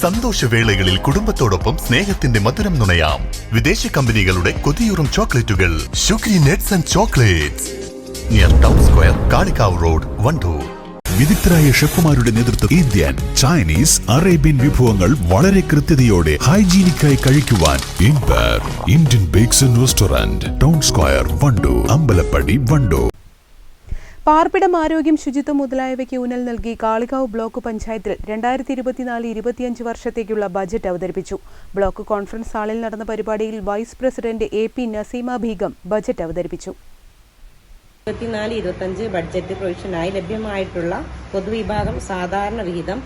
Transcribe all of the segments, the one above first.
സന്തോഷവേളകളിൽ കുടുംബത്തോടൊപ്പം സ്നേഹത്തിന്റെ മധുരം നുണയാം. വിദേശ കമ്പനികളുടെ കൊതിയൂറും ചോക്ലേറ്റുകൾ. Shukri nuts and chocolates. Near town square Kalikavu road Wandoor. വിദഗ്ധരായ ഷെഫുമാരുടെ നേതൃത്വം ഇന്ത്യൻ ചൈനീസ് അറേബ്യൻ വിഭവങ്ങൾ വളരെ കൃത്യതയോടെ ഹൈജീനിക്കായി കഴിക്കുവാൻ ഇൻപർ. Indian bakes restaurant town square Wandoor Ambalappadi Wandoor. പാർപ്പിടം ആരോഗ്യം ശുചിത്വം മുതലായവയ്ക്ക് ഊന്നൽ നൽകി കാളികാവ് ബ്ലോക്ക് പഞ്ചായത്തിൽ രണ്ടായിരത്തി ഇരുപത്തിനാല് ഇരുപത്തിയഞ്ച് വർഷത്തേക്കുള്ള ബജറ്റ് അവതരിപ്പിച്ചു. ബ്ലോക്ക് കോൺഫറൻസ് ഹാളിൽ നടന്ന പരിപാടിയിൽ vice president A P Naseema Beegum budget അവതരിപ്പിച്ചു. ഇരുപത്തിനാല് ഇരുപത്തഞ്ച് ബഡ്ജറ്റ് പ്രൊവിഷനായി ലഭ്യമായിട്ടുള്ള പൊതുവിഭാഗം സാധാരണ വിഹിതം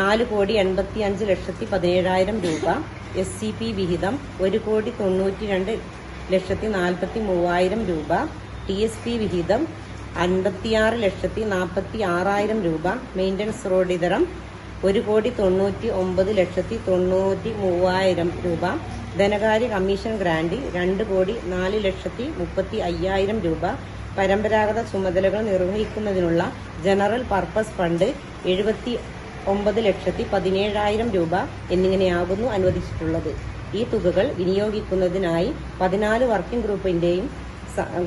നാല് കോടി എൺപത്തി അഞ്ച് ലക്ഷത്തി പതിനേഴായിരം രൂപ എസ് സി പി വിഹിതം ഒരു കോടി തൊണ്ണൂറ്റി രണ്ട് ലക്ഷത്തി നാൽപ്പത്തി മൂവായിരം രൂപ ടി എസ് പി വിഹിതം അൻപത്തിയാറ് ലക്ഷത്തി നാൽപ്പത്തി ആറായിരം രൂപ മെയിന്റനൻസ് റോഡ് ഇതരം ഒരു കോടി തൊണ്ണൂറ്റി ഒമ്പത് ലക്ഷത്തി തൊണ്ണൂറ്റി മൂവായിരം രൂപ. ധനകാര്യ കമ്മീഷൻ ഗ്രാൻഡി രണ്ട് കോടി നാല് ലക്ഷത്തി മുപ്പത്തി അയ്യായിരം രൂപ. പരമ്പരാഗത ചുമതലകൾ നിർവഹിക്കുന്നതിനുള്ള ജനറൽ പർപ്പസ് ഫണ്ട് എഴുപത്തി ഒമ്പത് ലക്ഷത്തി പതിനേഴായിരം രൂപ എന്നിങ്ങനെയാകുന്നു അനുവദിച്ചിട്ടുള്ളത്. ഈ തുകകൾ വിനിയോഗിക്കുന്നതിനായി പതിനാല് വർക്കിംഗ് ഗ്രൂപ്പിന്റെയും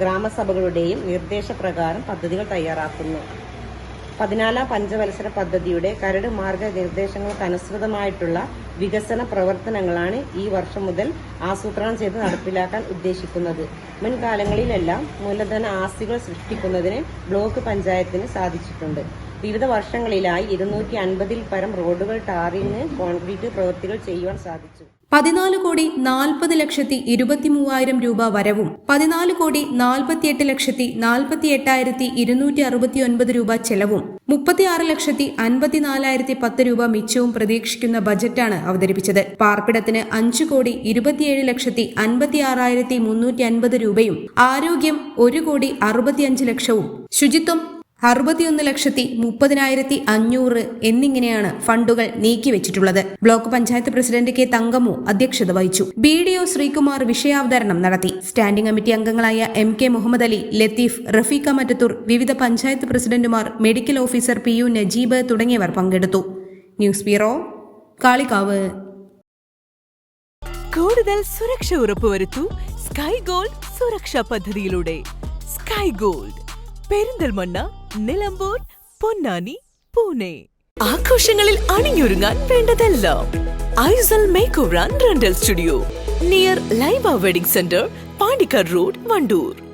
ഗ്രാമസഭകളുടെയും നിർദ്ദേശപ്രകാരം പദ്ധതികൾ തയ്യാറാക്കുന്നു. പതിനാലാം പഞ്ചവത്സര പദ്ധതിയുടെ കരട് മാർഗനിർദ്ദേശങ്ങൾക്കനുസൃതമായിട്ടുള്ള വികസന പ്രവർത്തനങ്ങളാണ് ഈ വർഷം മുതൽ ആസൂത്രണം ചെയ്ത് നടപ്പിലാക്കാൻ ഉദ്ദേശിക്കുന്നത്. മുൻകാലങ്ങളിലെല്ലാം മൂലധന ആസ്തികൾ സൃഷ്ടിക്കുന്നതിന് ബ്ലോക്ക് പഞ്ചായത്തിന് സാധിച്ചിട്ടുണ്ട്. വിവിധ വർഷങ്ങളിലായി ഇരുന്നൂറ്റി അൻപതിൽ പരം റോഡുകൾ ടാറിങ് കോൺക്രീറ്റ് പ്രവൃത്തികൾ ചെയ്യുവാൻ സാധിച്ചു. പതിനാല് കോടി നാൽപ്പത് ലക്ഷത്തി ഇരുപത്തി മൂവായിരം രൂപ വരവും പതിനാല് കോടി നാൽപ്പത്തിയെട്ട് ലക്ഷത്തി നാൽപ്പത്തി എട്ടായിരത്തി ഇരുന്നൂറ്റി അറുപത്തി ഒൻപത് രൂപ ചെലവും മുപ്പത്തിയാറ് ലക്ഷത്തി അൻപത്തിനാലായിരത്തി പത്ത് രൂപ മിച്ചവും പ്രതീക്ഷിക്കുന്ന ബജറ്റാണ് അവതരിപ്പിച്ചത്. പാർപ്പിടത്തിന് അഞ്ച് കോടി ഇരുപത്തിയേഴ് ലക്ഷത്തി അൻപത്തി ആറായിരത്തി മുന്നൂറ്റി അൻപത് രൂപയും ആരോഗ്യം ഒരു കോടി അറുപത്തിയഞ്ച് ലക്ഷവും. ശുചിത്വം അറുപത്തിയൊന്ന് ലക്ഷത്തി മുപ്പതിനായിരത്തി അഞ്ഞൂറ് എന്നിങ്ങനെയാണ് ഫണ്ടുകൾ നീക്കിവെച്ചിട്ടുള്ളത് block panchayat president K Thankamu അധ്യക്ഷത വഹിച്ചു. ബി ഡി ഒ ശ്രീകുമാർ വിഷയാവതരണം നടത്തി. സ്റ്റാൻഡിംഗ് കമ്മിറ്റി അംഗങ്ങളായ എം കെ മുഹമ്മദ് അലി ലത്തീഫ് റഫീഖ മറ്റത്തൂർ വിവിധ പഞ്ചായത്ത് പ്രസിഡന്റുമാർ medical officer P U Najeeb തുടങ്ങിയവർ പങ്കെടുത്തു. News bureau Kalikavu. കൂടുതൽ സുരക്ഷ ഉറപ്പുവരുത്തു സ്കൈ ഗോൾഡ് സുരക്ഷാ പദ്ധതിയിലൂടെ. Sky gold. പെരിന്തൽമണ്ണ നിലമ്പൂർ പൊന്നാനി പൂനെ. ആഘോഷങ്ങളിൽ അണിഞ്ഞൊരുങ്ങാൻ വേണ്ടതെല്ലാം Aisal make over rental studio. Near Laiba wedding center Pandikkad road Wandoor.